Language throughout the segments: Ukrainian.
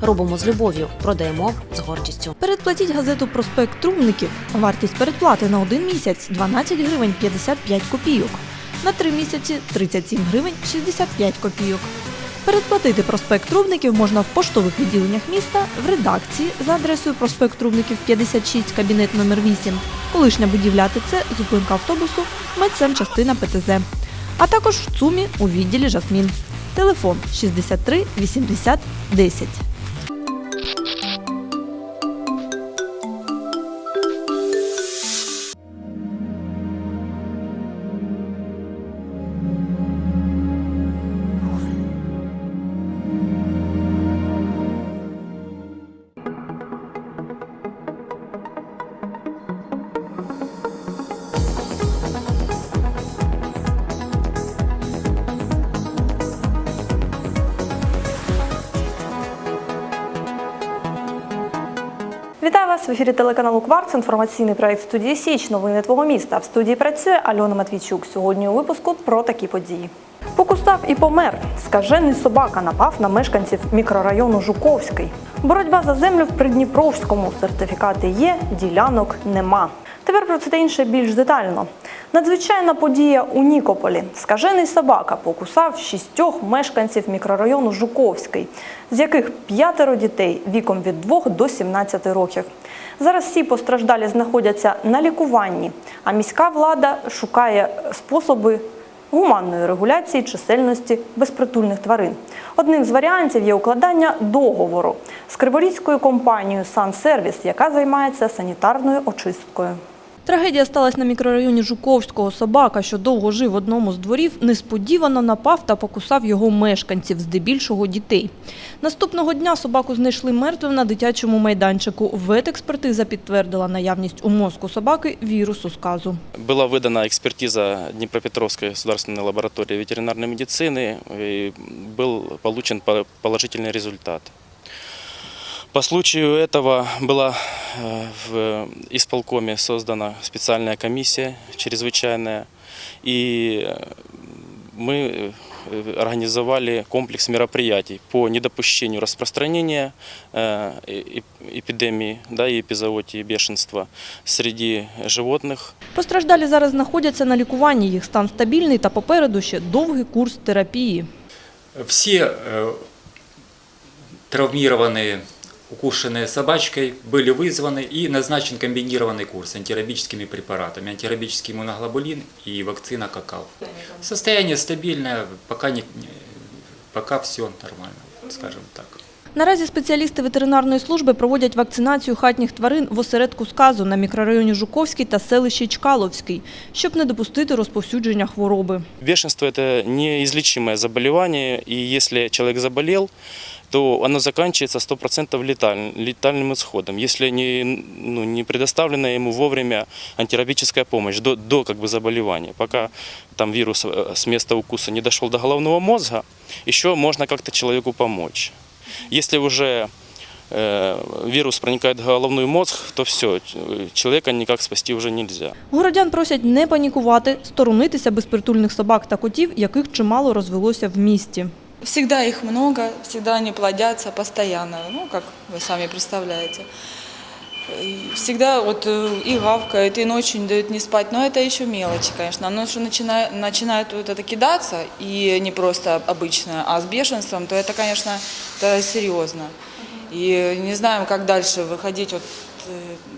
Робимо з любов'ю, продаємо з гордістю. Передплатіть газету Проспект Трубників. Вартість передплати на один місяць 12 гривень 55 копійок. На три місяці 37 гривень 65 копійок. Передплатити проспект Трубників можна в поштових відділеннях міста, в редакції за адресою проспект Трубників 56, кабінет номер 8, колишня будівля АТЦ, зупинка автобусу, медсанчастина ПТЗ. А також в ЦУМі у відділі Жасмін. Телефон 63 80 10. В ефірі телеканалу Кварц. Інформаційний проект студії Січ. Новини твого міста. В студії працює Альона Матвійчук. Сьогодні у випуску про такі події. Покустав і помер. Скажений собака напав на мешканців мікрорайону Жуковський. Боротьба за землю в Придніпровському. Сертифікати є, ділянок нема. Тепер про це інше більш детально. Надзвичайна подія у Нікополі. Скажений собака покусав шістьох мешканців мікрорайону Жуковський, з яких п'ятеро дітей віком від 2 до 17 років. Зараз всі постраждалі знаходяться на лікуванні, а міська влада шукає способи гуманної регуляції чисельності безпритульних тварин. Одним з варіантів є укладання договору з криворізькою компанією «Сансервіс», яка займається санітарною очисткою. Трагедія сталася на мікрорайоні Жуковського. Собака, що довго жив в одному з дворів, несподівано напав та покусав його мешканців, здебільшого дітей. Наступного дня собаку знайшли мертвим на дитячому майданчику. Ветекспертиза підтвердила наявність у мозку собаки вірусу сказу. Была выдана экспертиза Днепропетровской государственной лаборатории ветеринарной медицины и был получен по- положительный результат. По случаю этого была э, в исполкоме создана специальная комиссия чрезвычайная, и э, мы э, организовали комплекс мероприятий по недопущению распространения э, э, эпидемии да, и эпизоотии бешенства среди животных Постраждалі зараз знаходяться на лікуванні. Їх стан стабільний та попереду ще довгий курс терапії. Все э, травмированные, укушенные собачкой были вызваны и назначен комбинированный курс антирабическими препаратами, антирабический иммуноглобулин и вакцина какал. Состояние стабильное, пока, не, пока все нормально, скажем так. Наразі спеціалісти ветеринарної служби проводять вакцинацію хатніх тварин в осередку сказу на мікрорайоні Жуковський та селищі Чкаловський, щоб не допустити розповсюдження хвороби. Бешенство – это неизлечимое заболевание, и если человек заболел, то оно заканчивается 100% леталь- летальным исходом, если не, ну, не предоставлена ему вовремя антирабическая помощь до, до как бы, заболевания. Пока там вирус э, с места укуса не дошел до головного мозга, еще можно как-то человеку помочь. Если уже э, вирус проникает в головной мозг, то все, человека никак спасти уже нельзя. Городян просять не панікувати, сторонитися безпритульних собак та котів, яких чимало розвелося в місті. Всегда их много, всегда они плодятся постоянно, ну, как вы сами представляете. Всегда вот э, и гавкают, и ночью не дают не спать, но это еще мелочи, конечно. Но что начинает, начинает вот это кидаться, и не просто обычно, а с бешенством, то это, конечно, это серьезно. И не знаем, как дальше выходить вот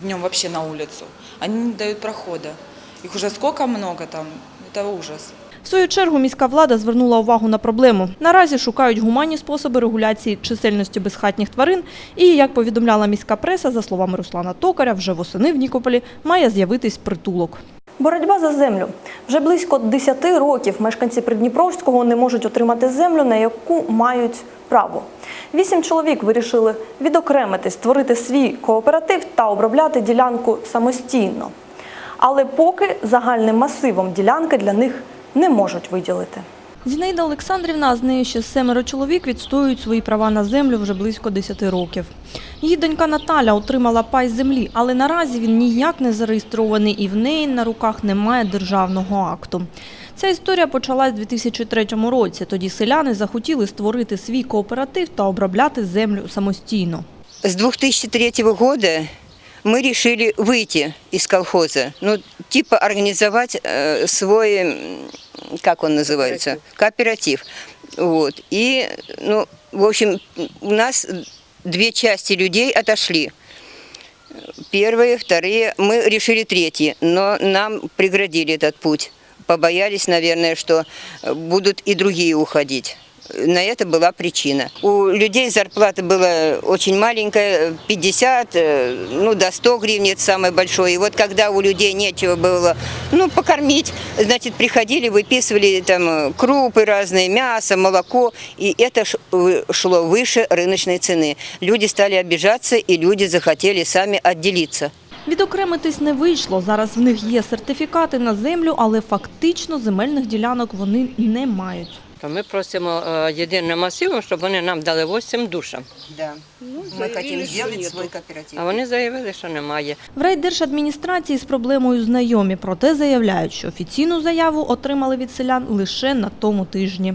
днем вообще на улицу. Они не дают прохода. Их уже сколько много там, это ужас. В свою чергу міська влада звернула увагу на проблему. Наразі шукають гуманні способи регуляції чисельності безхатніх тварин. І, як повідомляла міська преса, за словами Руслана Токаря, вже восени в Нікополі має з'явитись притулок. Боротьба за землю. Вже близько 10 років мешканці Придніпровського не можуть отримати землю, на яку мають право. Вісім чоловік вирішили відокремити, створити свій кооператив та обробляти ділянку самостійно. Але поки загальним масивом ділянки для них не можуть виділити. Зінаїда Олександрівна, а з нею ще семеро чоловік відстоюють свої права на землю вже близько 10 років. Її донька Наталя отримала пай землі, але наразі він ніяк не зареєстрований і в неї на руках немає державного акту. Ця історія почалась у 2003 році. Тоді селяни захотіли створити свій кооператив та обробляти землю самостійно. С 2003 года мы решили выйти из колхоза, ну, типа организовать э, свой, м, как он называется, кооператив. Вот. И, ну, в общем, у нас две части людей отошли. Первые, вторые, мы решили третьи, но нам преградили этот путь. Побоялись, наверное, что э, будут и другие уходить. На это была причина. У людей зарплата была очень маленькая, 50, э, ну до 100 гривен это самое большое. И вот когда у людей нечего было, ну, покормить, значит, приходили, выписывали там э, крупы разные, мясо, молоко, и это ш- вы- шло выше рыночной цены. Люди стали обижаться, и люди захотели сами отделиться. Відокремитись не вийшло. Зараз в них є сертифікати на землю, але фактично земельних ділянок вони не мають. То ми просимо е, єдиним масивом, щоб вони нам дали 8 душам. Да. Мы хотим сделать свой кооператив. А вони заявили, що немає. В райдержадміністрації з проблемою знайомі, проте заявляють, що офіційну заяву отримали від селян лише на тому тижні.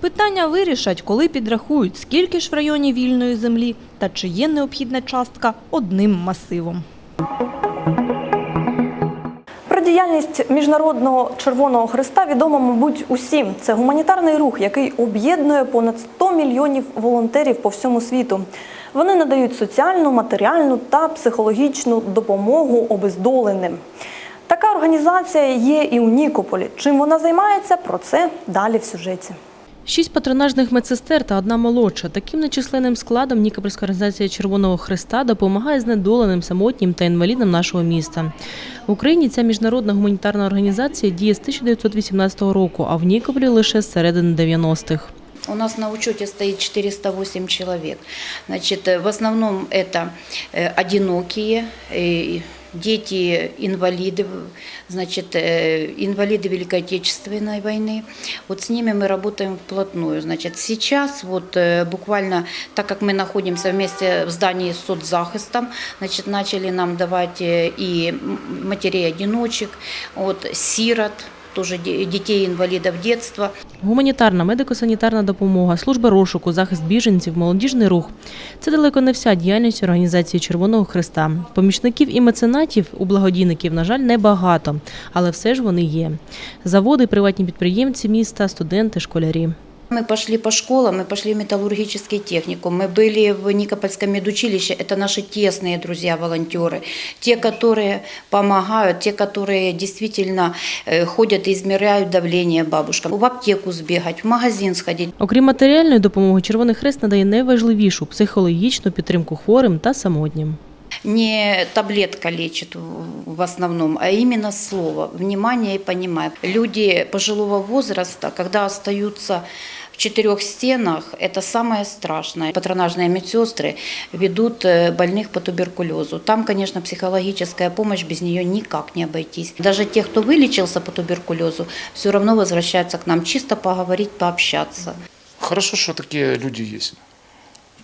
Питання вирішать, коли підрахують, скільки ж в районі вільної землі та чи є необхідна частка одним масивом. Діяльність Міжнародного Червоного Христа відома, мабуть, усім. Це гуманітарний рух, який об'єднує понад 100 мільйонів волонтерів по всьому світу. Вони надають соціальну, матеріальну та психологічну допомогу обездоленим. Така організація є і у Нікополі. Чим вона займається, про це далі в сюжеті. Шість патронажних медсестер та одна молодша. Таким нечисленним складом Нікопольська організація Червоного Христа допомагає знедоленим, самотнім та інвалідам нашого міста. В Україні ця міжнародна гуманітарна організація діє з 1918 року, а в Нікополі лише з середини 90-х. У нас на учете стоит 408 человек. Значит, э, в основном это э, одинокие, э, дети-инвалиды, значит, э, инвалиды Великой Отечественной войны. Вот с ними мы работаем вплотную. Значит, сейчас вот э, буквально, так как мы находимся вместе в здании с соцзахистом, значит, начали нам давать э, и м- матерей-одиночек, вот, сирот, тоже дітей-інвалідів дитинства. Гуманітарна, медико-санітарна допомога, служба розшуку, захист біженців, молодіжний рух – це далеко не вся діяльність організації Червоного Христа. Помічників і меценатів у благодійників, на жаль, небагато, але все ж вони є. Заводи, приватні підприємці міста, студенти, школярі. Мы пошли по школам, мы пошли в металлургический техникум, мы были в Никопольском медучилище, это наши тесные друзья-волонтеры, те, которые помогают, те, которые действительно э, ходят и измеряют давление бабушкам, в аптеку сбегать, в магазин сходить. Окрім матеріальної допомоги, Червоний Хрест надає найважливішу психологічну підтримку хворим та самотнім. Не таблетка лечит в- в основном, а именно слово, внимание и понимание. Люди пожилого возраста, когда остаются в четырех стенах, это самое страшное. Патронажные медсестры ведут э, больных по туберкулезу. Там, конечно, психологическая помощь, без нее никак не обойтись. Даже те, кто вылечился по туберкулезу, все равно возвращаются к нам чисто поговорить, пообщаться. Хорошо, что такие люди есть.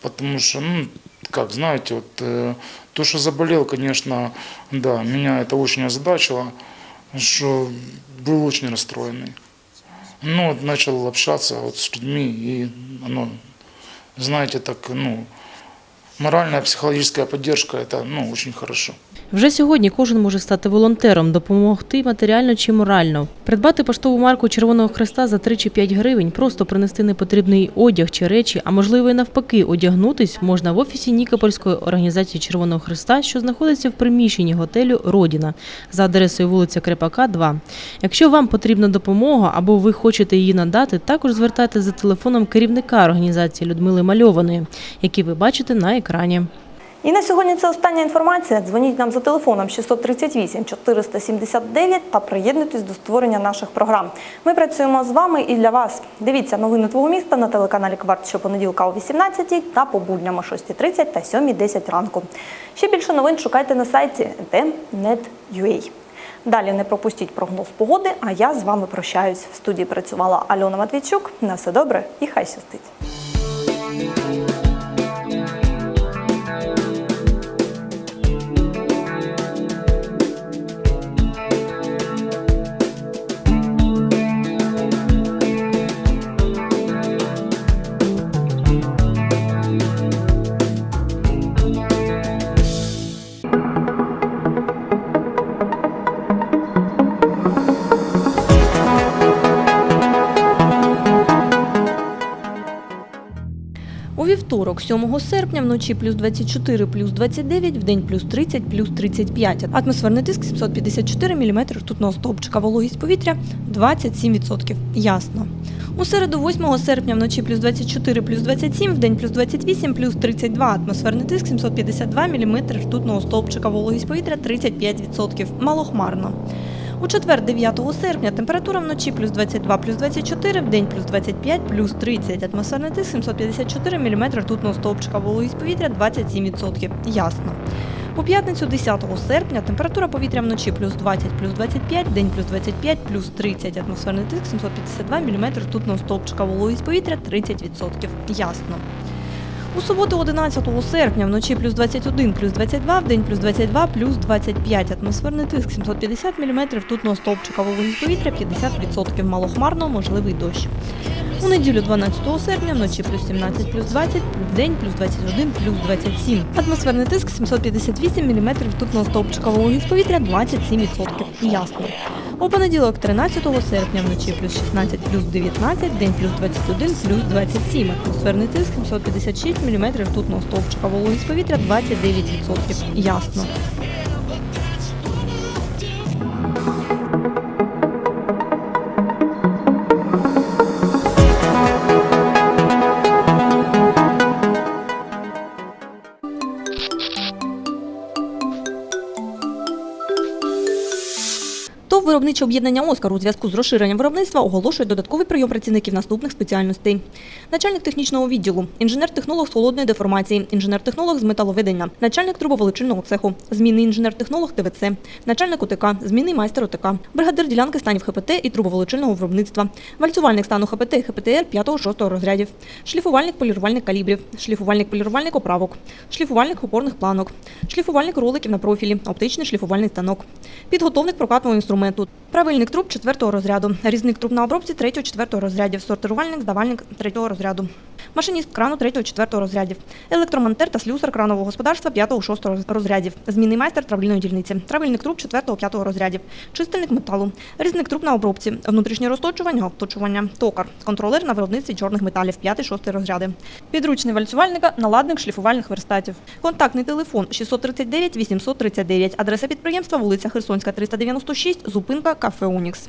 Потому что, ну, как знаете, вот э, то, что заболел, конечно, да, меня это очень озадачило, что был очень расстроенный. Ну, начал общаться вот с людьми, и оно, знаете, так, ну, моральная, психологическая поддержка, это ну, очень хорошо. Вже сьогодні кожен може стати волонтером, допомогти матеріально чи морально. Придбати поштову марку Червоного Хреста за 3 чи 5 гривень, просто принести непотрібний одяг чи речі, а можливо і навпаки, одягнутись можна в офісі Нікопольської організації Червоного Хреста, що знаходиться в приміщенні готелю Родіна за адресою вулиця Крепака, 2. Якщо вам потрібна допомога або ви хочете її надати, також звертайтеся за телефоном керівника організації Людмили Мальованої, який ви бачите на екрані. І на сьогодні це остання інформація. Дзвоніть нам за телефоном 638 479 та приєднуйтесь до створення наших програм. Ми працюємо з вами і для вас. Дивіться новини твого міста на телеканалі Кварт щопонеділка о 18 та по будням о 6.30 та 7.10 ранку. Ще більше новин шукайте на сайті ntnet.ua. Далі не пропустіть прогноз погоди, а я з вами прощаюсь. В студії працювала Альона Матвійчук. На все добре і хай щастить. У вівторок, 7 серпня, вночі плюс 24, плюс 29, вдень плюс 30, плюс 35. Атмосферний тиск 754 мм ртутного стовпчика, вологість повітря 27%. Ясно. У середу, 8 серпня, вночі плюс 24, плюс 27, вдень плюс 28, плюс 32. Атмосферний тиск 752 мм ртутного стовпчика, вологість повітря 35%. Малохмарно. У четвер, 9 серпня, температура вночі плюс 22, плюс 24, вдень плюс 25, плюс 30. Атмосферний тиск 754 мм ртутного стовпчика, вологість повітря 27%. Ясно. У п'ятницю 10 серпня температура повітря вночі плюс 20, плюс 25, день плюс 25, плюс 30. Атмосферний тиск 752 мм ртутного стовпчика, вологість повітря 30%. Ясно. У суботу 11 серпня вночі плюс 21, плюс 22, день плюс 22, плюс 25. Атмосферний тиск 750 мм ртутного стовпчика, вологість повітря 50%. Малохмарно, можливий дощ. У неділю 12 серпня вночі плюс 17, плюс 20, вдень плюс 21, плюс 27. Атмосферний тиск 758 мм ртутного стовпчика, вологість повітря 27%. Ясно. У понеділок 13 серпня вночі плюс 16, плюс 19, день плюс 21, плюс 27. Атмосферний тиск 756 мм ртутного стовпчика, вологість повітря 29%. Ясно. Виробниче об'єднання Оскар у зв'язку з розширенням виробництва оголошує додатковий прийом працівників наступних спеціальностей: начальник технічного відділу, інженер-технолог з холодної деформації, інженер-технолог з металоведення, начальник трубоволочильного цеху, змінний інженер-технолог ТВЦ, начальник УТК, змінний майстер УТК, бригадир ділянки станів ХПТ і трубоволочильного виробництва, вальцювальник стану ХПТ і ХПТР 5-6 розрядів, шліфувальник полірувальник калібрів, шліфувальник полірувальник оправок, шліфувальник опорних планок, шліфувальник роликів на профілі, оптичний шліфувальний станок, підготовник прокатного інструменту, правильник труб четвертого розряду, різник труб на обробці 3-4 розрядів, сортирувальник, здавальник третього розряду, машиніст крану 3-4 розрядів, електромонтер та слюсар кранового господарства 5-6 розрядів, змінний майстер травлільної дільниці, травильник труб 4-5 розрядів, чистильник металу, різник труб на обробці, внутрішнє розточування, обточування, токар, контролер на виробництві чорних металів. 5-6 розряди, підручний вальцювальника, наладник шліфувальних верстатів, контактний телефон 639 839, адреса підприємства вулиця Херсонська 396, зупинка кафе Унікс.